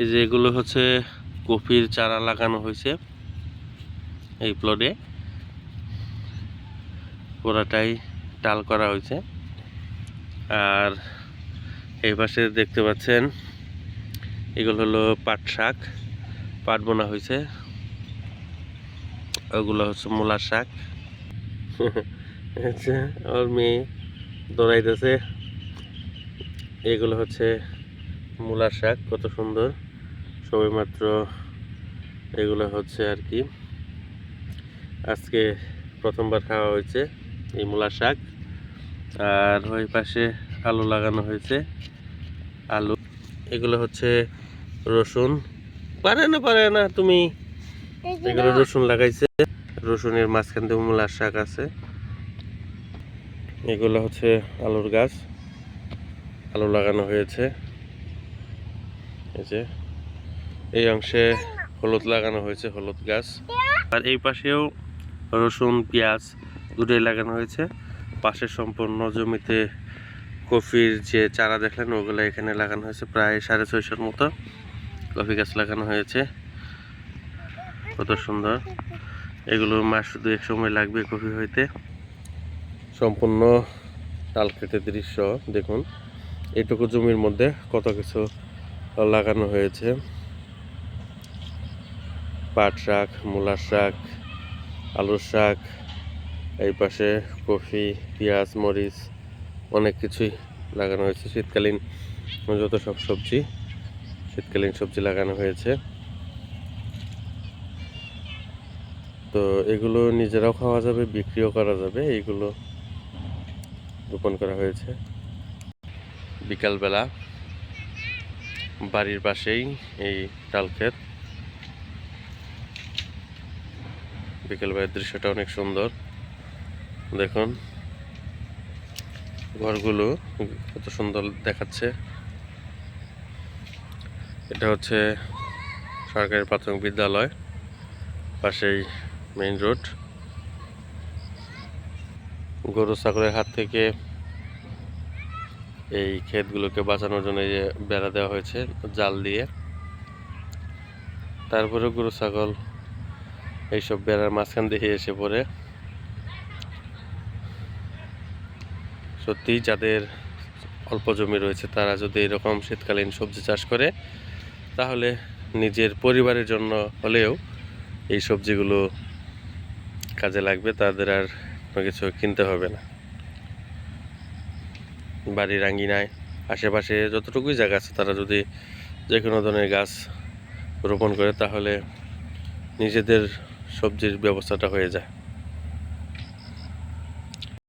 এই যে এগুলো হচ্ছে কফির চারা লাগানো হয়েছে এই প্লটে পুরাটাই টাল করা হয়েছে। আর এই পাশে দেখতে পাচ্ছেন, এগুলো হলো পাট শাক, পাট বোনা হয়েছে। ওগুলো হচ্ছে মূলার শাক। আচ্ছা ওর মেয়ে দৌড়াইতেছে। এগুলো হচ্ছে মূলার শাক, কত সুন্দর। সবে মাত্র এগুলো হচ্ছে আর কি। আজকে প্রথমবার খাওয়া হয়েছে এই মূলা শাক। আর ওই পাশে আলু লাগানো হয়েছে, আলু। এগুলো হচ্ছে রসুন। পারে না পারে না, তুমি এগুলো রসুন লাগাইছে। রসুনের মাঝখান দিয়ে মূলার শাক আছে। এগুলো হচ্ছে আলুর গাছ। আলু লাগানো হয়েছে। এই যে এই অংশে হলুদ লাগানো হয়েছে, হলুদ গাছ। আর এই পাশেও রসুন, পেঁয়াজ দুটোই লাগানো হয়েছে। পাশে সম্পূর্ণ জমিতে কফির যে চারা দেখলেন, ওগুলো এখানে লাগানো হয়েছে, প্রায় সাড়ে ছয়শোর মতো কফি গাছ লাগানো হয়েছে। কত সুন্দর। এগুলো মাস দু এক সময় লাগবে কফি হইতে। সম্পূর্ণ তাল খেতে দৃশ্য, দেখুন। এটুকু জমির মধ্যে কত কিছু লাগানো হয়েছে। পাট শাক মূলার শাক আলুর শাক, এই পাশে কফি, পেঁয়াজ, মরিচ, অনেক কিছুই লাগানো হয়েছে। শীতকালীন যত সব সবজি, শীতকালীন সবজি লাগানো হয়েছে। তো এগুলো নিজেরাও খাওয়া যাবে, বিক্রিও করা যাবে, এইগুলো রোপণ করা হয়েছে। বিকালবেলা বাড়ির পাশেই এই তাল ক্ষেত বিকেলবেলার দৃশ্যটা অনেক সুন্দর। দেখুন, ঘরগুলো কত সুন্দর দেখাচ্ছে। এটা হচ্ছে সরকারি প্রাথমিক বিদ্যালয়, পাশেই মেইন রোড। গরু ছাগলের হাত থেকে এই ক্ষেতগুলোকে বাঁচানোর জন্য যে বেড়া দেওয়া হয়েছে জাল দিয়ে। তারপরে গরু ছাগল এইসব বেড়ার মাঝখান দিয়ে এসে পড়ে। সত্যি যাদের অল্প জমি রয়েছে, তারা যদি এরকম শীতকালীন সবজি চাষ করে, তাহলে নিজের পরিবারের জন্য হলেও এই সবজিগুলো কাজে লাগবে, তাদের আর কোনো কিছু কিনতে হবে না। বাড়ির আঙ্গিনায়, আশেপাশে যতটুকুই জায়গা আছে, তারা যদি যে কোনো ধরনের গাছ রোপণ করে, তাহলে নিজেদের সবজির ব্যবস্থাটা হয়ে যায়।